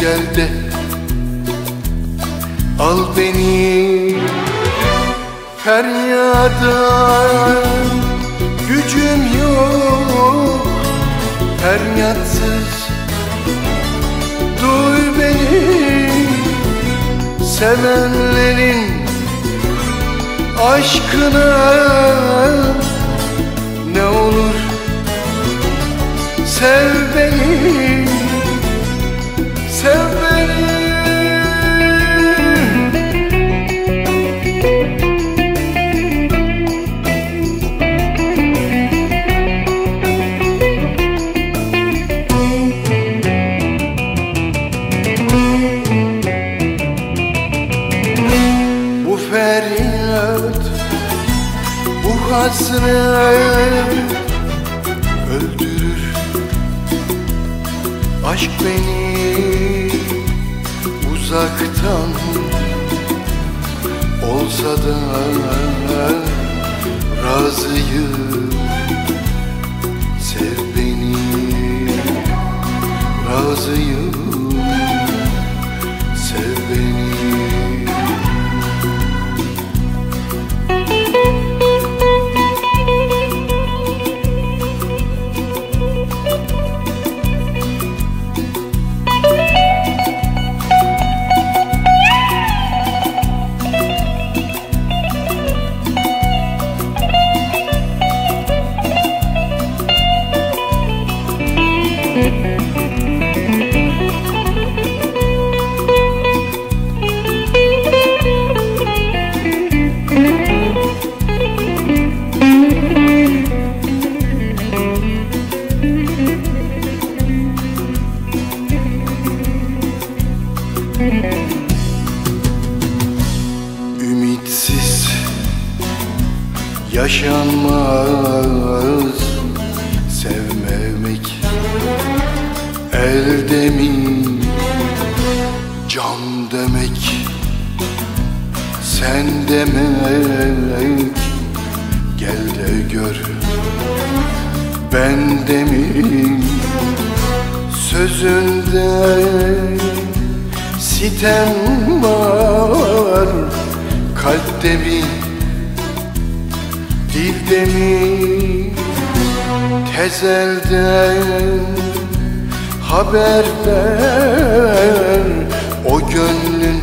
gel de al beni Feryada gücüm yok Feryatsız duy beni Sevenlerin aşkına. Ne olur sev Sev beni. Bu feryat Bu hasret Öldürür Aşk beni Uzaktan Olsa da Razıyım Ümitsiz yaşanmaz Sevmemek elde mi can demek Sen demek gel de gör Ben de mi sözünde sitem var Kalpte mi dilde mi tezelden haber ver O gönlün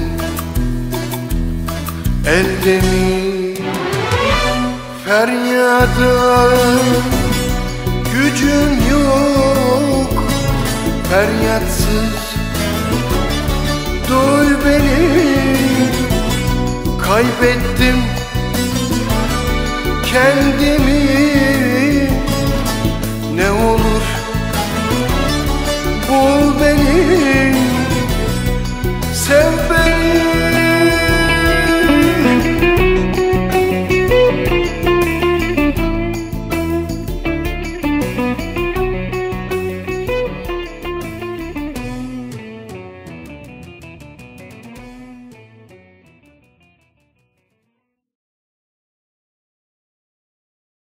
elde mi feryada gücüm yok Feryatsız Duy beni Kaybettim Kendimi.